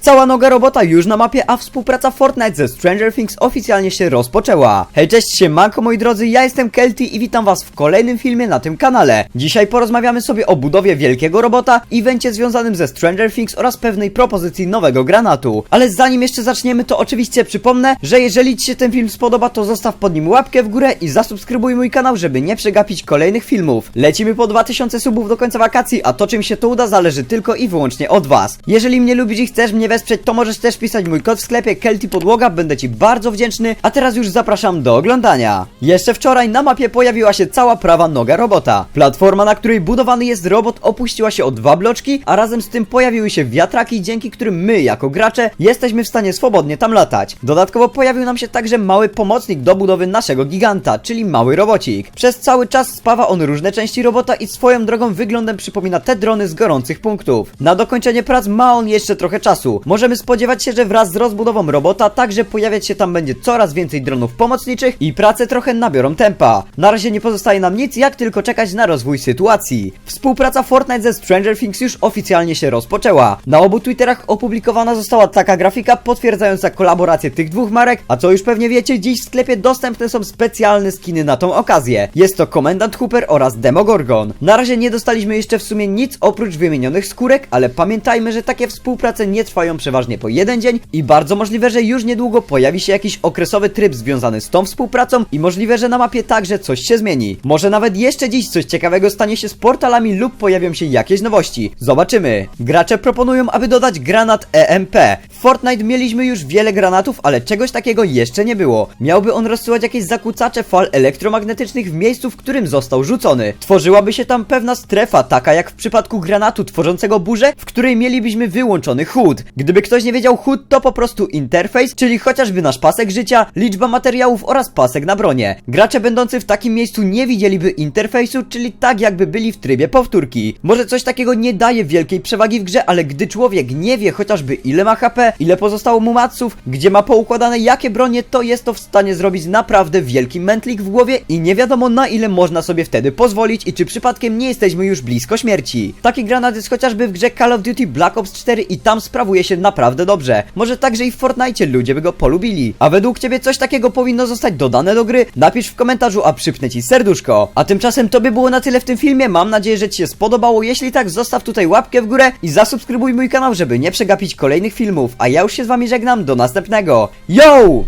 Cała noga robota już na mapie, a współpraca Fortnite ze Stranger Things oficjalnie się rozpoczęła. Hej, cześć, siemanko moi drodzy, ja jestem Kelty i witam was w kolejnym filmie na tym kanale. Dzisiaj porozmawiamy sobie o budowie wielkiego robota, evencie związanym ze Stranger Things oraz pewnej propozycji nowego granatu. Ale zanim jeszcze zaczniemy, to oczywiście przypomnę, że jeżeli ci się ten film spodoba, to zostaw pod nim łapkę w górę i zasubskrybuj mój kanał, żeby nie przegapić kolejnych filmów. Lecimy po 2000 subów do końca wakacji, a to czy mi się to uda zależy tylko i wyłącznie od was. Jeżeli mnie lubisz i chcesz mnie wesprzeć, to możesz też pisać mój kod w sklepie Kelty Podłoga, będę ci bardzo wdzięczny, a teraz już zapraszam do oglądania. Jeszcze wczoraj na mapie pojawiła się cała prawa noga robota. Platforma, na której budowany jest robot opuściła się o dwa bloczki, a razem z tym pojawiły się wiatraki, dzięki którym my, jako gracze, jesteśmy w stanie swobodnie tam latać. Dodatkowo pojawił nam się także mały pomocnik do budowy naszego giganta, czyli mały robocik. Przez cały czas spawa on różne części robota i swoją drogą wyglądem przypomina te drony z gorących punktów. Na dokończenie prac ma on jeszcze trochę czasu. Możemy spodziewać się, że wraz z rozbudową robota także pojawiać się tam będzie coraz więcej dronów pomocniczych i prace trochę nabiorą tempa. Na razie nie pozostaje nam nic, jak tylko czekać na rozwój sytuacji. Współpraca Fortnite ze Stranger Things już oficjalnie się rozpoczęła. Na obu Twitterach opublikowana została taka grafika potwierdzająca kolaborację tych dwóch marek, a co już pewnie wiecie, dziś w sklepie dostępne są specjalne skiny na tą okazję. Jest to Komendant Hooper oraz Demogorgon. Na razie nie dostaliśmy jeszcze w sumie nic oprócz wymienionych skórek, ale pamiętajmy, że takie współprace nie trwają przeważnie po jeden dzień i bardzo możliwe, że już niedługo pojawi się jakiś okresowy tryb związany z tą współpracą i możliwe, że na mapie także coś się zmieni. Może nawet jeszcze dziś coś ciekawego stanie się z portalami lub pojawią się jakieś nowości. Zobaczymy. Gracze proponują, aby dodać granat EMP. W Fortnite mieliśmy już wiele granatów, ale czegoś takiego jeszcze nie było. Miałby on rozsyłać jakieś zakłócacze fal elektromagnetycznych w miejscu, w którym został rzucony. Tworzyłaby się tam pewna strefa, taka jak w przypadku granatu tworzącego burzę, w której mielibyśmy wyłączony HUD. Gdyby ktoś nie wiedział HUD to po prostu interfejs, czyli chociażby nasz pasek życia, liczba materiałów oraz pasek na bronie. Gracze będący w takim miejscu nie widzieliby interfejsu, czyli tak jakby byli w trybie powtórki. Może coś takiego nie daje wielkiej przewagi w grze, ale gdy człowiek nie wie chociażby ile ma HP, ile pozostało mu maców, gdzie ma poukładane jakie bronie, to jest to w stanie zrobić naprawdę wielki mętlik w głowie i nie wiadomo na ile można sobie wtedy pozwolić i czy przypadkiem nie jesteśmy już blisko śmierci. Taki granat jest chociażby w grze Call of Duty Black Ops 4 i tam sprawuje się naprawdę dobrze. Może także i w Fortnite ludzie by go polubili. A według ciebie coś takiego powinno zostać dodane do gry? Napisz w komentarzu, a przypnę ci serduszko. A tymczasem to by było na tyle w tym filmie. Mam nadzieję, że ci się spodobało. Jeśli tak, zostaw tutaj łapkę w górę i zasubskrybuj mój kanał, żeby nie przegapić kolejnych filmów. A ja już się z wami żegnam. Do następnego. Yo!